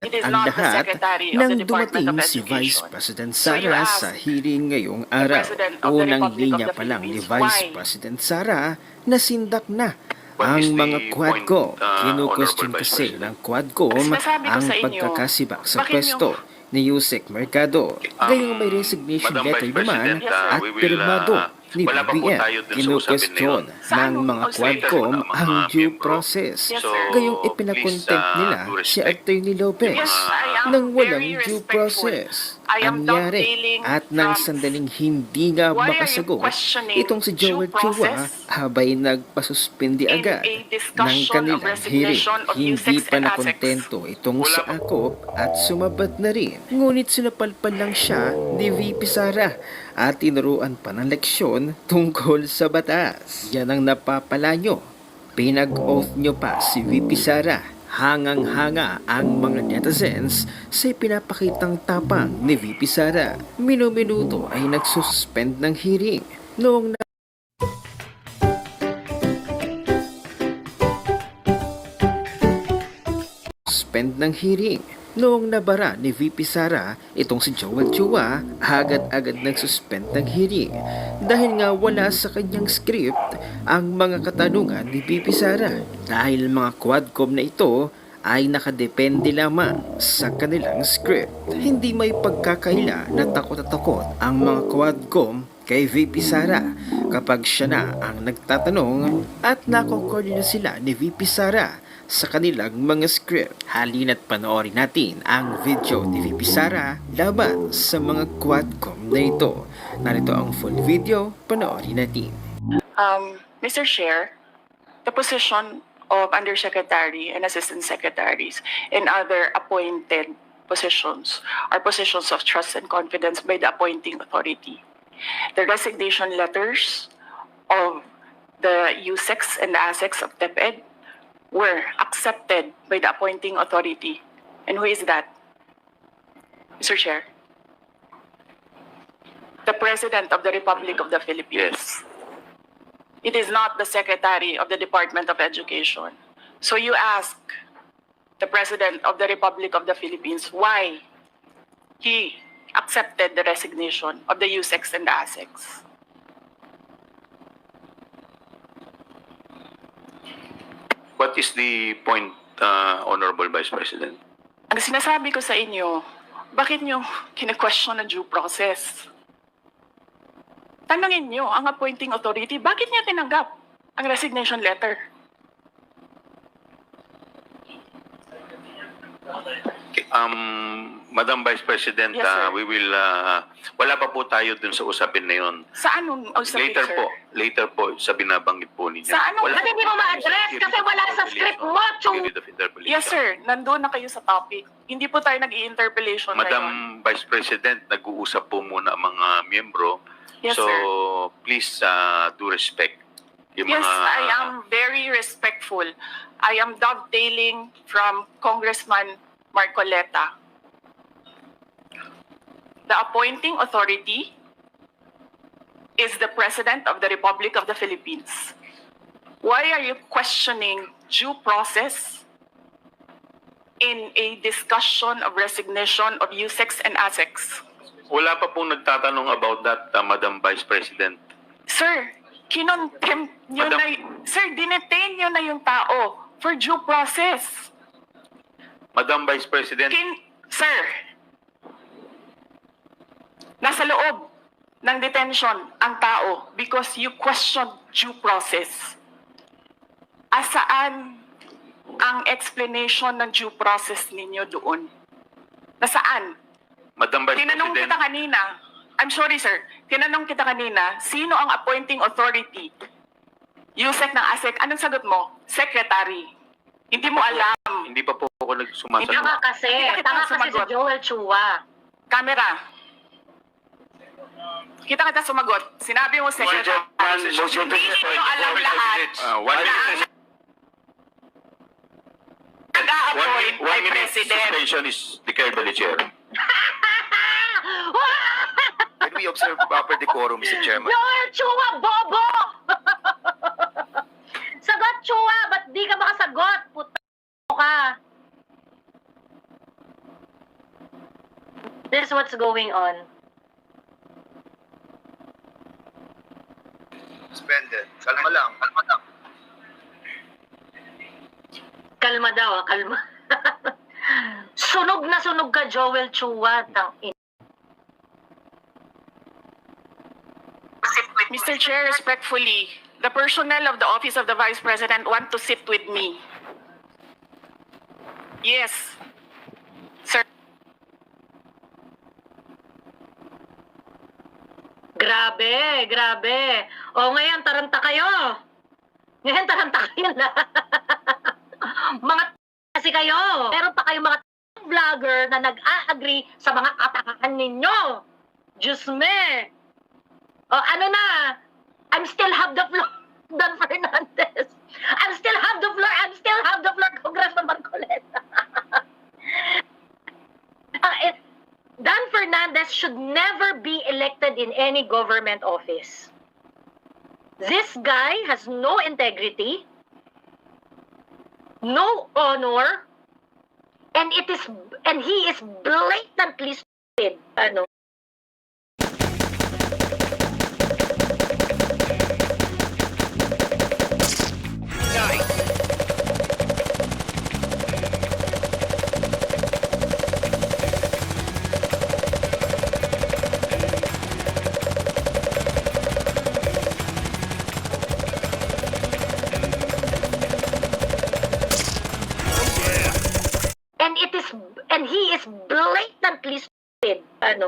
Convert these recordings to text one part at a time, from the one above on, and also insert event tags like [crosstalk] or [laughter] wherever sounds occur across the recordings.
Is ang lahat Secretary of nang the Department dumating of si. Vice President So Sara ask sa hearing ngayong araw. Unang linya pa lang ni Vice? President Sara na sindak na ang mga Quadcom. uh, Vice kasi ng Quadcom ang pagkakasibak sa pwesto ni Yusek Mercado. Gayong may resignation letter naman uh, at will, pirmado uh, ni wala pa po tayo dun sa usapin na yun. Sa ng mga? Quadcom mga ang due process. Yes, So, sir. Gayong ipinakontent uh, nila si Attorney Lopez nang walang due process. I am Anyari dovetailing at nang sandaling hindi nga Why are you makasagot questioning itong si Joel due Chua process habay nagpasuspindi in agad a ng discussion of kanilang hearing. resignation of Hindi USEX pa and nakontento itong Wala si pa- Akop at sumabad na rin. Ngunit sinapalpan lang siya ni VP Sara at tinuruan pa ng leksyon tungkol sa batas. Yan ang napapala nyo. Pinag-oath nyo pa si VP Sara Hangang-hanga ang mga netizens sa pinapakitang tapang ni VP Sara. Minuminuto ay nagsuspend ng hearing noong na suspend ng hearing. Noong nabara ni VP Sara itong si Joel Chua, agad-agad nag-suspend ng hearing dahil nga wala sa kanyang script ang mga katanungan ni VP Sara. Dahil mga quadcom na ito ay nakadepende lamang sa kanilang script. Hindi may pagkakaila na takot at takot ang mga quadcom kay VP Sara kapag siya na ang nagtatanong at nakokordi na sila ni VP Sara sa kanilang mga script. Halina't panoorin natin ang video ni VP Sara laban sa mga quadcom na ito. Narito ang full video, panoorin natin. Um, Mr. Chair, the position of Undersecretary and Assistant Secretaries and other appointed positions are positions of trust and confidence by the appointing authority. The resignation letters of the USEX and the ASEX of DepEd were accepted by the appointing authority. And who is that? Mr. Chair? The President of the Republic of the Philippines. Yes. It is not the Secretary of the Department of Education. So you ask the President of the Republic of the Philippines why he accepted the resignation of the USEX and the ASEX. What is the point, uh, Honorable Vice President? Ang sinasabi ko sa inyo, bakit nyo kine-question ang due process? Tanungin nyo ang appointing authority, bakit niya tinanggap ang resignation letter? Okay, Um, Madam Vice President, Yes, sir. uh, we will, uh, wala pa po tayo dun sa usapin na yun. Sa anong usapin, Later sir? po, later po sa binabanggit po ninyo. Sa anong- Kasi hindi mo sa ma-address kasi wala sa script mo, Chong. Period of interpellation. Yes, sir. Nandun na kayo sa topic. Hindi po tayo nag-i-interpellation ngayon. Madam Vice President, nag-uusap po muna ang mga miyembro. Yes, so, sir. please uh, do respect. Yung Yes, mga, I am very respectful. I am dovetailing from Congressman Marcoleta. The appointing authority is the President of the Republic of the Philippines. Why are you questioning due process in a discussion of resignation of USEX and ASEX? Wala pa pong nagtatanong about that, uh, Madam Vice President. Sir, kinontempt nyo Madam- na, y- sir, dinetain nyo na yung tao for due process. Madam Vice President, Kin, sir, nasa loob ng detention ang tao because you questioned due process. Asaan ang explanation ng due process ninyo doon? Nasaan? Madam Vice Tinanong President, kita kanina, I'm sorry sir, tinanong kita kanina, sino ang appointing authority? USEC ng ASEC, anong sagot mo? Secretary. Hindi mo alam. hindi pa po ako nagsumasagot. Tanga kasi. Hindi kita Tanga kasi si sumagot. Joel Chua. Camera. Kita kita sumagot. Sinabi mo secretary. motion to Hindi nyo alam lahat. One minute, nag-a-appoint one, one ay minute president. suspension is declared by the chair. [laughs] Can we observe proper decorum, Mr. Chairman? Joel Chua, bobo! [laughs] Sagot, Chua! Ba't di ka makasagot? Puta mo ka. This is what's going on. Suspended. Kalma lang, kalma lang. Kalma daw, ah, kalma. [laughs] sunog na sunog ka, Joel Chua. Tang in- Mr. Chair, respectfully, the personnel of the Office of the Vice President want to sit with me. Yes. Grabe, grabe. O ngayon, taranta kayo. Ngayon, taranta kayo na. [laughs] mga kasi kayo. Meron pa kayong mga vlogger na nag-a-agree sa mga katakaan ninyo. Diyos me. O ano na, I'm still have the floor, [laughs] Dan Fernandez. I'm still have the floor, I'm still have the floor, Congressman Marcoleta. Ah, it, Dan Fernandez should never be elected in any government office. This guy has no integrity, no honor, and it is and he is blatantly stupid. Ano?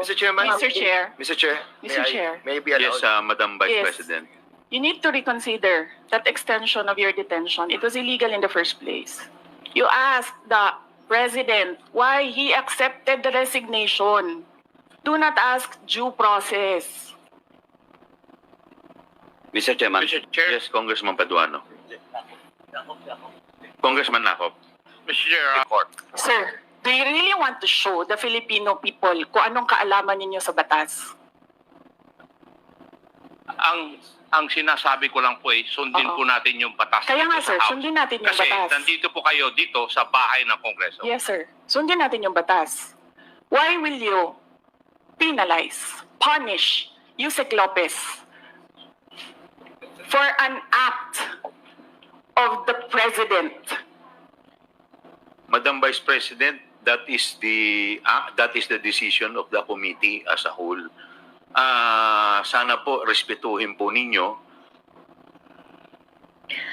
Mr. Chairman. Mr. Chair. Mr. Chair. Mr. may I- Chair. May I be allowed? Yes, uh, Madam Vice Yes. President. you need to reconsider that extension of your detention. It was illegal in the first place. You asked the president why he accepted the resignation. Do not ask due process. Mr. Chairman. Mr. Chair. Yes, Congressman Paduano. Congressman Nakop. Mr. Chair, uh, Sir, do you really want to show the Filipino people kung anong kaalaman ninyo sa batas? ang ang sinasabi ko lang po ay sundin Oo. po natin yung batas. Kaya nga dito sa sir, House. sundin natin yung Kasi batas. nandito po kayo dito sa bahay ng Kongreso. Yes, sir. Sundin natin yung batas. Why will you penalize, punish Yusek Lopez for an act of the president? Madam Vice President, that is the ah, that is the decision of the committee as a whole. Ah, sana po respetuhin po ninyo.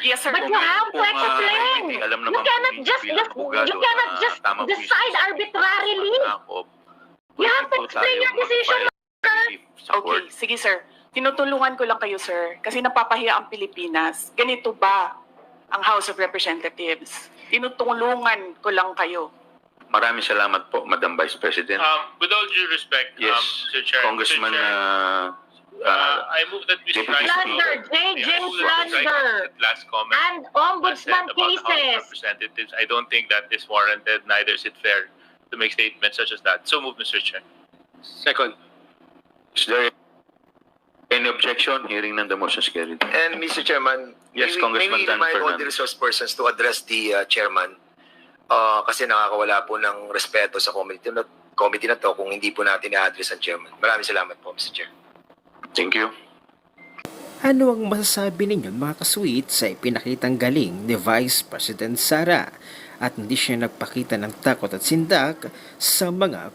Yes, sir. But you have to ah, explain. alam You naman cannot just, just you cannot just decide arbitrarily. You have to explain your decision, Okay, sige sir. Tinutulungan ko lang kayo, sir. Kasi napapahiya ang Pilipinas. Ganito ba ang House of Representatives? Tinutulungan ko lang kayo. Maraming salamat po, Madam Vice President. Um, with all due respect, um, yes, Mr. Chair, Congressman Mr. Chair, uh, uh, uh, I move that we strike Slander, the- JJ that last comment. And ombudsman cases. Representatives. I don't think that is warranted, neither is it fair to make statements such as that. So move, Mr. Chair. Second. is there any objection? Hearing none, the motion is carried. And Mr. Chairman, Yes, may we, Congressman may we Dan remind all the Fernandez. resource persons to address the uh, chairman uh, kasi nakakawala po ng respeto sa committee na, committee na to kung hindi po natin i-address ang chairman. Maraming salamat po, Mr. Chair. Thank you. Ano ang masasabi ninyo mga kasweet sa ipinakitang galing ni Vice President Sara at hindi siya nagpakita ng takot at sindak sa mga